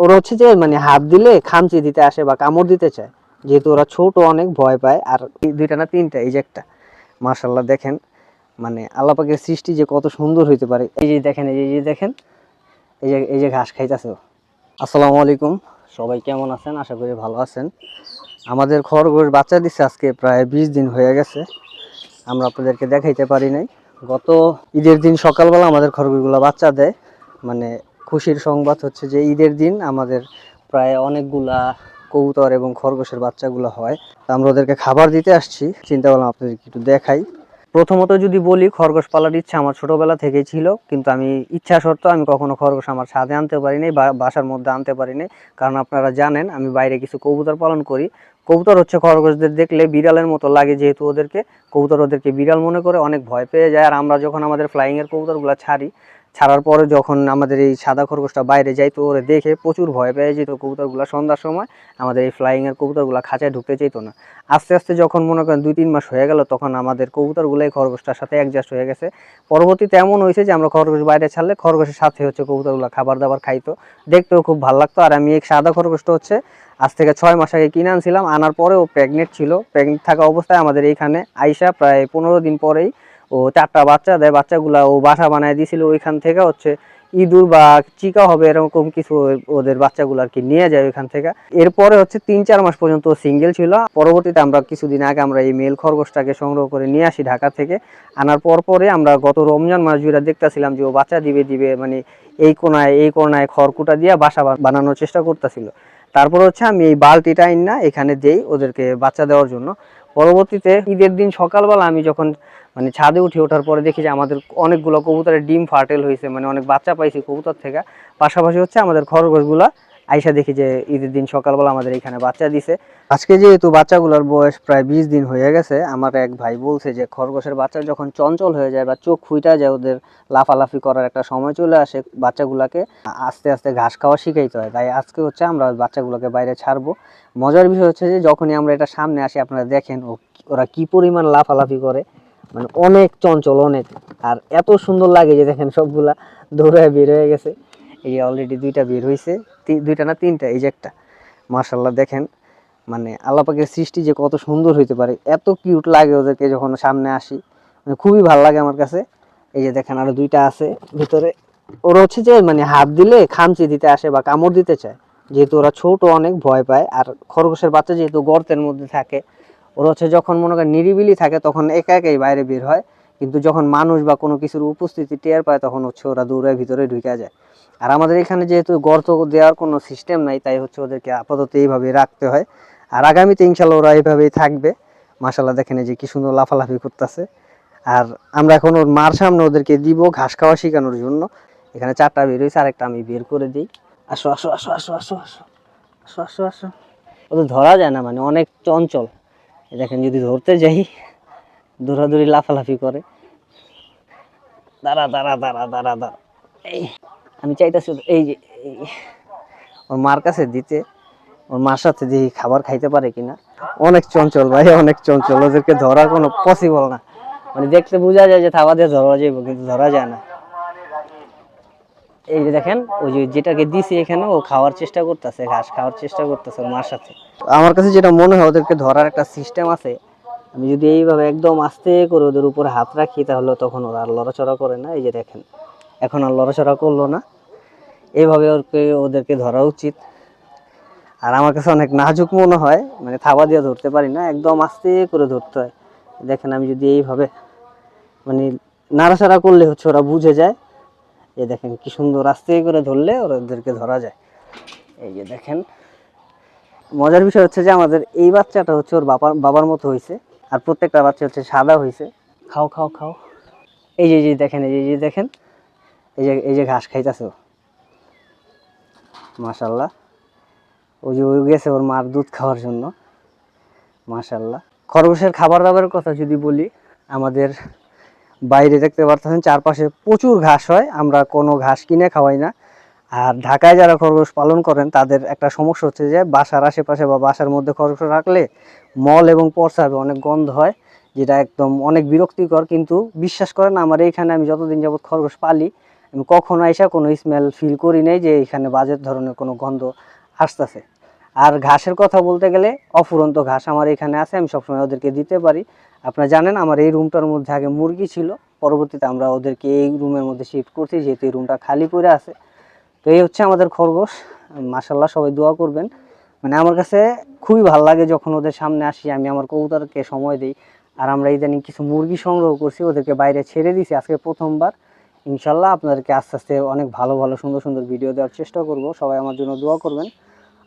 ওরা হচ্ছে যে মানে হাত দিলে খামচি দিতে আসে বা কামড় দিতে চায়। যেহেতু ওরা ছোট, অনেক ভয় পায়। আর দুইটা না তিনটা, এই যে একটা মার্শাল্লাহ দেখেন মানে আল্লাপাকের সৃষ্টি যে কত সুন্দর হইতে পারে। এই যে দেখেন, এই যে- দেখেন, এই যে এই যে ঘাস খাইতেছে। আসসালামু আলাইকুম। সবাই কেমন আছেন? আশা করি ভালো আছেন। আমাদের খরগোশ বাচ্চা দিচ্ছে আজকে প্রায় বিশ দিন হয়ে গেছে। আমরা আপনাদেরকে দেখাইতে পারি নাই। গত ঈদের দিন সকালবেলা আমাদের খরগোশগুলো বাচ্চা দেয়। মানে খুশির সংবাদ হচ্ছে যে ঈদের দিন আমাদের প্রায় অনেকগুলা কবুতর এবং খরগোশের বাচ্চাগুলো হয়। আমরা ওদেরকে খাবার দিতে আসছি। চিন্তা করলাম আপনাদেরকে একটু দেখাই। প্রথমত যদি বলি, খরগোশ পালার ইচ্ছা আমার ছোটবেলা থেকেই ছিল, কিন্তু আমি ইচ্ছা সত্ত্বেও আমি কখনো খরগোশ আমার ছাদে আনতে পারিনি বা বাসার মধ্যে আনতে পারিনি। কারণ আপনারা জানেন, আমি বাইরে কিছু কবুতর পালন করি। কবুতর হচ্ছে খরগোশদের দেখলে বিড়ালের মতো লাগে যেহেতু ওদেরকে। কবুতর ওদেরকে বিড়াল মনে করে অনেক ভয় পেয়ে যায়। আর আমরা যখন আমাদের ফ্লাইংয়ের কবুতরগুলো ছাড়ি ছাড়ার পরে যখন আমাদের এই সাদা খরগোশটা বাইরে যাই তো ওরে দেখে প্রচুর ভয় পেয়ে যেত কবুতরগুলো। সন্ধ্যার সময় আমাদের এই ফ্লাইংয়ের কবুতরগুলো খাঁচায় ঢুকতে চাইতো না। আস্তে আস্তে যখন মনে করেন দুই তিন মাস হয়ে গেল, তখন আমাদের কবুতরগুলো এই খরগোশটার সাথে অ্যাডজাস্ট হয়ে গেছে। পরবর্তীতে এমন হয়েছে যে আমরা খরগোশ বাইরে ছাড়লে খরগোশের সাথে হচ্ছে কবুতরগুলো খাবার দাবার খাইতো, দেখতেও খুব ভালো লাগতো। আর আমি এই সাদা খরগোশটা হচ্ছে আজ থেকে ছয় মাস আগে কিনে আনছিলাম, আনার পরে ও প্রেগনেন্ট ছিল। প্রেগনেন্ট থাকা অবস্থায় আমাদের এইখানে আইসা প্রায় পনেরো দিন পরেই ও চারটা বাচ্চা দেয়, বাচ্চাগুলা ও বাসা বানায় দিয়েছিল ওইখান থেকে হচ্ছে ইঁদুর বা চিকা হবে এরকম কিছু ওদের বাচ্চাগুলো আর কি নিয়ে যায় ওইখান থেকে। এরপরে হচ্ছে তিন চার মাস পর্যন্ত সিঙ্গেল ছিল। পরবর্তীতে আমরা কিছুদিন আগে আমরা এই মেল খরগোশটাকে সংগ্রহ করে নিয়ে আসি ঢাকা থেকে। আনার পর পরে আমরা গত রমজান মাস জুড়ে দেখতেছিলাম যে ও বাচ্চা দিবে দিবে মানে এই কোনায় এই কোনায় খড়কুটা দিয়ে বাসা বানানোর চেষ্টা করতেছিল। তারপর হচ্ছে আমি এই বালতিটা না এখানে দেই ওদেরকে বাচ্চা দেওয়ার জন্য। পরবর্তীতে ঈদের দিন সকালবেলা আমি যখন মানে ছাদে উঠে ওঠার পরে দেখি যে আমাদের অনেকগুলো কবুতরের ডিম ফার্টেল হয়েছে মানে অনেক বাচ্চা পাইছি কবুতর থেকে। পাশাপাশি হচ্ছে আমাদের খরগোশগুলা। আইসা দেখি যে ঈদের দিন সকালবেলা আমাদের এখানে বাচ্চা দিছে। আজকে যেহেতু বাচ্চাগুলোর বয়স প্রায় বিশ দিন হয়ে গেছে, আমার এক ভাই বলছে যে খরগোশের বাচ্চা যখন চঞ্চল হয়ে যায় বা চোখ ফুইটা যায়, ওদের লাফালাফি করার একটা সময় চলে আসে বাচ্চাগুলোকে, আস্তে আস্তে ঘাস খাওয়া শিখাইতে হয়। তাই আজকে হচ্ছে আমরা বাচ্চাগুলোকে বাইরে ছাড়বো। মজার বিষয় হচ্ছে যে যখনই আমরা এটা সামনে আসি, আপনারা দেখেন ওরা কি পরিমাণ লাফালাফি করে। মানে অনেক চঞ্চল, অনেক। আর এত সুন্দর লাগে যে দেখেন সবগুলা দৌড়ে বের হয়ে গেছে। এই অলরেডি দুইটা বের হয়েছে দুইটা না তিনটা? এই যে একটা। মার্শাল্লাহ দেখেন। মানে আল্লাপাকের সৃষ্টি যে কত সুন্দর হইতে পারে। এত কিউট লাগে ওদেরকে যখন সামনে আসি। মানে খুবই ভালো লাগে আমার কাছে। এই যে দেখেন আরও দুইটা আছে ভিতরে। ওরা হচ্ছে যে মানে হাত দিলে খামচি দিতে আসে বা কামড় দিতে চায়। যেহেতু ওরা ছোট, অনেক ভয় পায়। আর খরগোশের বাচ্চা যেহেতু গর্তের মধ্যে থাকে ওরা হচ্ছে যখন মনে করেন নিরিবিলি থাকে, তখন একা একাই বাইরে বের হয়। কিন্তু যখন মানুষ বা কোনো কিছুর উপস্থিতি টের পায়, তখন হচ্ছে ওরা দৌড়ে ভিতরে ঢুকে যায়। আর আমাদের এখানে যেহেতু গর্ত দেওয়ার কোনো সিস্টেম নাই, তাই হচ্ছে ওদেরকে আপাতত এইভাবে রাখতে হয়। আর আগামীতে ইনশাল্লাহ ওরা এইভাবেই থাকবে। মাসাল্লাহ দেখেন যে কি সুন্দর লাফালাফি করতেছে। আর আমরা এখন ওর মার সামনে ওদেরকে দিব ঘাস খাওয়া শেখানোর জন্য। এখানে চারটা বের হয়েছে, আরেকটা আমি বের করে দিই। আসো আসো আসো আসো আসো আসো আসো আসো আসো। ওদের ধরা যায় না মানে অনেক চঞ্চল। দেখেন যদি ধরতে যাই, দৌড়াদৌড়ি লাফালাফি করে। দাঁড়া দাঁড়া দাঁড়া দাঁড়া দাঁড়া। এই, আমি চাইতেছি এই যে ওর মার কাছে দিতে, ওর মার সাথে দেখি খাবার খাইতে পারে কিনা, অনেক চঞ্চল ভাই, অনেক চঞ্চল। ওদেরকে ধরা কোনো পসিবল না। মানে দেখতে বোঝা যায় যে থাবা দিয়ে ধরা যাইব, কিন্তু ধরা যায় না। এই যে দেখেন, ওই যে যেটাকে দিছি এখানে, ও খাওয়ার চেষ্টা করতেছে, ঘাস খাওয়ার চেষ্টা করতেছে মার সাথে। আমার কাছে যেটা মনে হয়, ওদেরকে ধরার একটা সিস্টেম আছে। আমি যদি এইভাবে একদম আস্তে করে ওদের উপরে হাত রাখি, তাহলে তখন ওরা আর লড়াচড়া করে না। এই যে দেখেন, এখন আর লড়াচড়া করল না। এইভাবে ওকে ওদেরকে ধরা উচিত। আর আমার কাছে অনেক নাজুক মনে হয় মানে থাবা দিয়ে ধরতে পারি না, একদম আস্তে করে ধরতে হয়। দেখেন, আমি যদি এইভাবে মানে নাড়াচাড়া করলে হচ্ছে ওরা বুঝে যায়। এই দেখেন কি সুন্দর আস্তে করে ধরলে ওদেরকে ধরা যায়। এই যে দেখেন, মজার বিষয় হচ্ছে যে আমাদের এই বাচ্চাটা হচ্ছে ওর বাবার বাবার মতো হয়েছে, আর প্রত্যেকটা বাচ্চা হচ্ছে সাদা হয়েছে। খাও খাও খাও। এই যে যে দেখেন, এই যে দেখেন, এই যে এই যে ঘাস খাইতেছে মাশাল্লাহ। ওই যে ওই গেছে ওর মার দুধ খাওয়ার জন্য। মাশাল্লাহ। খরগোশের খাবার দাবারের কথা যদি বলি, আমাদের বাইরে দেখতে পারতেছেন, চারপাশে প্রচুর ঘাস হয়, আমরা কোনো ঘাস কিনে খাওয়াই না। আর ঢাকায় যারা খরগোশ পালন করেন, তাদের একটা সমস্যা হচ্ছে যে, বাসার আশেপাশে বা বাসার মধ্যে খরগোশ রাখলে মল এবং পরসাবে অনেক গন্ধ হয়, যেটা একদম অনেক বিরক্তিকর। কিন্তু বিশ্বাস করেন, আমার এইখানে আমি যতদিন যাবত খরগোশ পালি, আমি কখনো এসে কোনো স্মেল ফিল করি নাই যে এখানে বাজে ধরনের কোনো গন্ধ আসতেছে। আর ঘাসের কথা বলতে গেলে অফুরন্ত ঘাস আমার এখানে আছে, আমি সবসময় ওদেরকে দিতে পারি। আপনারা জানেন আমার এই রুমটার মধ্যে আগে মুরগি ছিল, পরবর্তীতে আমরা ওদেরকে এই রুমের মধ্যে শিফট করছি, যেহেতু এই রুমটা খালি পড়ে আছে। তো এই হচ্ছে আমাদের খরগোশ মাসাল্লাহ সবাই দোয়া করবেন। মানে আমার কাছে খুবই ভালো লাগে যখন ওদের সামনে আসি, আমি আমার কবুতরকে সময় দিই, আর আমরা ইদানিং কিছু মুরগি সংগ্রহ করছি, ওদেরকে বাইরে ছেড়ে দিছি আজকে প্রথমবার। ইনশাল্লাহ আপনাদেরকে আস্তে আস্তে অনেক ভালো ভালো, সুন্দর সুন্দর ভিডিও দেওয়ার চেষ্টা করব। সবাই আমার জন্য দোয়া করবেন।